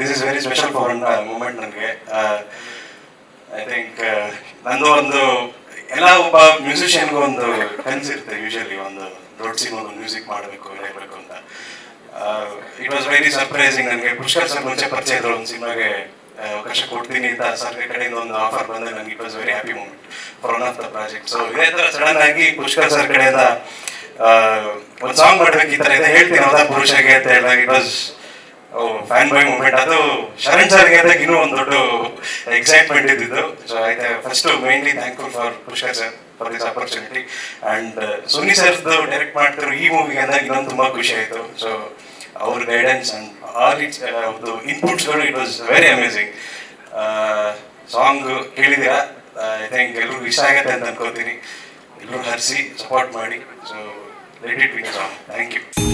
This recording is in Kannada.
This is very special for moment ನನಗೆ. ಐ ಥಿಂಕ್ ನಂದು ಒಂದು, ಎಲ್ಲ ಒಬ್ಬ ಮ್ಯೂಸಿಷಿಯನ್ಗೂ ಒಂದು ಕನಸಿರುತ್ತೆ ಯೂಶಲಿ ಒಂದು ದೊಡ್ಡ ಸಿನಿಮಾ ಒಂದು ಮ್ಯೂಸಿಕ್ ಮಾಡಬೇಕು ಇರಬೇಕು ಅಂತ. ಇಟ್ ವಾಸ್ ವೆರಿ ಸರ್ಪ್ರೈಸಿಂಗ್ ನನಗೆ. ಪುಷ್ಕರ್ ಸರ್ ಮುಂಚೆ ಪರಿಚಯ ಇದ್ರು, ಒಂದು ಸಿನಿಮಾಗೆ ಅವಕಾಶ ಕೊಡ್ತೀನಿ ಅಂತ. ಸರ್ ಕಡೆಯಿಂದ ಒಂದು ಆಫರ್ ಬಂದ ನನಗೆ it was very happy moment for one of the project so ಇದೇ ಥರ ಸಡನ್ ಆಗಿ ಪುಷ್ಕರ್ ಸರ್ ಕಡೆಯಿಂದ ಒಂದು ಸಾಂಗ್ ಮಾಡ್ಬೇಕು ಈ ಥರ ಇದೆ ಹೇಳ್ತೀನಿ ಹೌದಾ ಪುರುಷಗೆ ಅಂತ ಹೇಳಿದಾಗ it was fan boy moment ಅದು ಶರಣ್ ಸರ್ಗೆ ಅಂದಾಗ ಇನ್ನೂ ಒಂದು ದೊಡ್ಡ ಎಕ್ಸೈಟ್ಮೆಂಟ್ ಇದ್ದಿದ್ದು. ಸೊ ಐತೆ first mainly thankful for Pushkar sir for this opportunity and Suni ಸರ್ದು ಡೈರೆಕ್ಟ್ ಮಾಡ್ತಿರೋ ಈ ಮೂವಿಗೆ ಅಂದಾಗ ಇನ್ನೊಂದು ತುಂಬಾ ಖುಷಿ ಆಯಿತು. ಸೊ ಅವ್ರ ಗೈಡೆನ್ಸ್ ಅಂಡ್ ಆಲ್ ಇಟ್ಸ್ ಅವ್ರದ್ದು ಇನ್ಪುಟ್ಸ್ಗಳು it was very amazing song ಕೇಳಿದ್ದೀರಾ ಐ ಥಿಂಕ್ ಎಲ್ರಿಗೂ ಇಷ್ಟ ಆಗತ್ತೆ ಅಂತ ಅನ್ಕೋತೀನಿ. ಎಲ್ಲರೂ ಹರಿಸಿ ಸಪೋರ್ಟ್ ಮಾಡಿ. So let it win song thank you